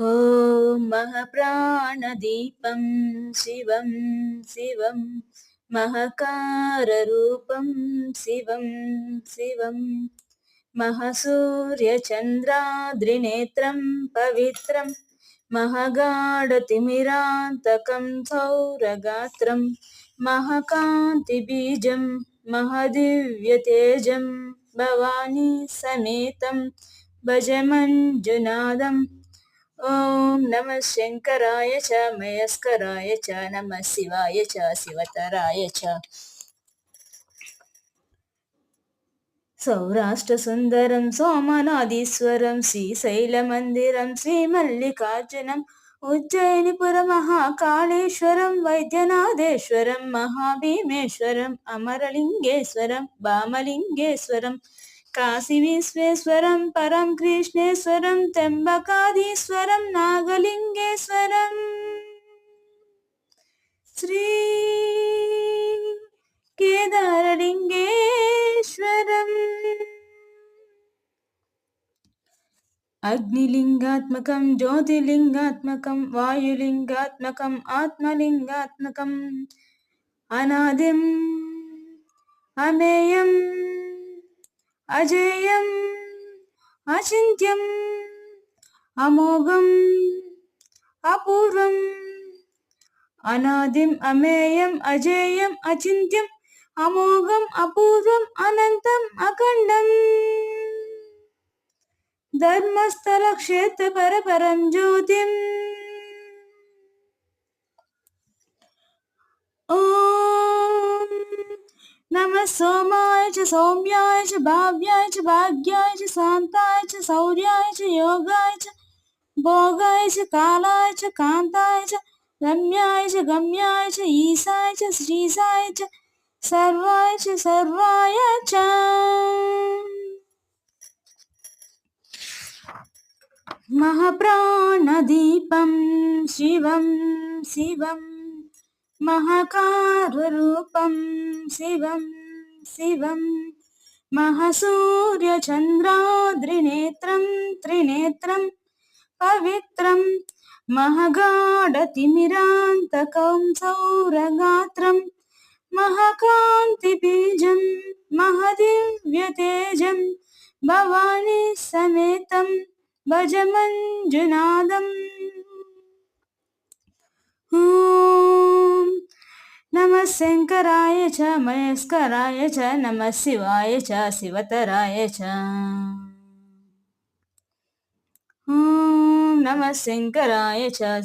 ॐ महप्राणदीपं शिवं शिवं महकाररूपं शिवं शिवं महसूर्यचन्द्राद्रिनेत्रं पवित्रं महगाढतिमिरान्तकं सौरगात्रं महकान्तिबीजं महदिव्यतेजं भवानी समेतं भज मञ्जुनादम् ॐ नमः शङ्कराय च मयस्कराय च नमः शिवाय च शिवतराय च सौराष्ट्रसुन्दरं सोमनादीश्वरं श्रीशैलमन्दिरं श्रीमल्लिकार्जुनम् उज्जयिनिपुरमहाकाळेश्वरं वैद्यनाथेश्वरं महाभीमेश्वरम् अमरलिङ्गेश्वरं वामलिङ्गेश्वरं కాశీ విశ్వేశ్వరం పరం కృష్ణేశ్వరం తెంబకాధీశ్వరం నాగలింగేశ్వరం శ్రీ కేదారలింగేశ్వరం అగ్నిలింగాత్మకం జ్యోతిలింగాత్మకం వాయులింగాత్మకం ఆత్మలింగాత్మకం అనాదిం అమేయం அஜேயம் அசிந்தியம் அமோகம் அபூர்வம் அநாதிம் அமேயம் அஜேயம் அச்சிந்தியம் அமோகம் அபூர்வம் அனந்தம் அகண்டம். தர்மஸ்தல கஷேத்திர பரபரம் ஜோதிம். सोमाय सौम्याय भाव्याय भाग्याय च शौर्याय योगाय भोगाय कालाय च रम्याय गम्याय ईशाय च, श्रीशाय च, सर्वाय च सर्वाय च। महाप्राणदीपं शिवं शिवम् महकाररूपं शिवं। शिवं महसूर्यचन्द्राद्रिनेत्रं त्रिनेत्रं पवित्रं महगाढतिमिरान्तकं सौरगात्रं महकान्तिबीजं महदिव्यतेजं भवानी समेतं भज मञ्जुनादम् नमः शङ्कराय च मयस्कराय च नमः शिवाय च शिवतराय च। ॐ नमः शङ्कराय च।